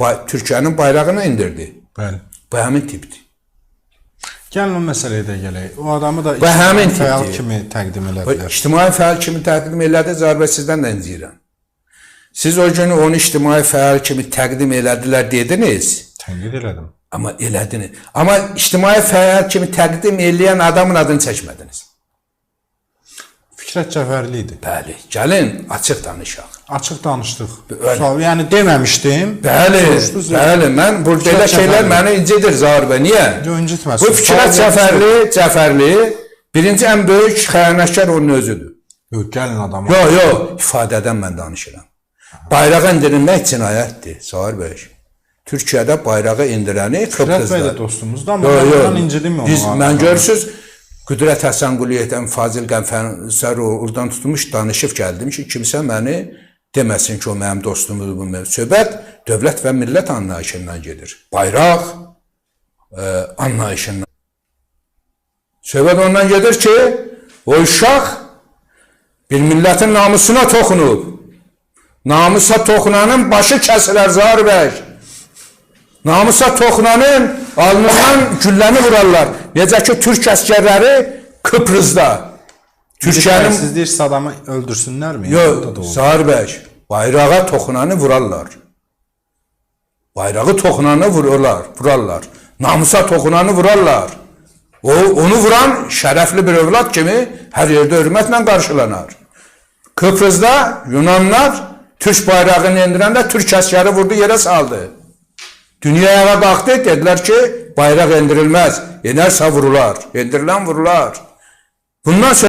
bay- Türkiyənin bayrağını indirdi. Bəli. Bu həmin tipdir. Gəlin o məsələyə də gələk. O adamı da Və həmin fəal kimi təqdim Bu elədilər. ictimai fəal kimi təqdim elədi, Zarbə sizdən də incəyirəm. Siz o gün onu ictimai fəal kimi təqdim elədilər dediniz. Tənqid elədim. Amma elədiniz. Amma ictimai fəal kimi təqdim eləyən adamın adını çəkmədiniz. Fikrət Cəfərli idi. Bəli, gəlin açıq danışaq. Açıq danışdıq. Bəli. Sual, yəni deməmişdim. Bəli, Soruşdunuz, bəli, mən burada Fikrət elə şeylər məni incidir Zarbə. Niyə? Yo, incitməsin. Bu Fikrət Cəfərli, Cəfərli birinci ən böyük xəyanətkar onun özüdür. Yox, gəlin adamı. Yox, yox, ifadədən mən danışıram. Bayrağı endirilmək cinayətdir, Sahir bəy. Türkiyədə bayrağı indirəni Fikrət bəy də dostumuzdur, amma ondan incidim onu. Biz mən görürsüz Qüdrət Həsən Quliyevdən Fazil Qəmfərsər oradan tutmuş danışıb gəldim ki, kimsə məni deməsin ki, o mənim dostumdur bu mənim. Söhbət dövlət və millət anlayışından gedir. Bayraq e, anlayışından. Söhbət ondan gedir ki, o uşaq bir millətin namusuna toxunub. Namusa toxunanın başı kəsilər Zahir bəy. Namusa toxunanın alnından gülləni vurarlar. Necə ki Türk əsgərləri Kıbrısda. Türkiyənin siz deyirsiniz adamı öldürsünlərmi? yox, Zahir bəy, bayrağa toxunanı vurarlar. Bayrağı toxunanı vururlar, vurarlar. Namusa toxunanı vurarlar. O onu vuran şərəfli bir övlad kimi hər yerdə hörmətlə qarşılanar. Kıbrısda Yunanlar Türk bayrağını endirəndə Türk əsgəri vurdu yerə saldı. Dünyaya baktı dediler ki bayrak indirilmez. Yener savurular. Endirilen vurular. Bundan sonra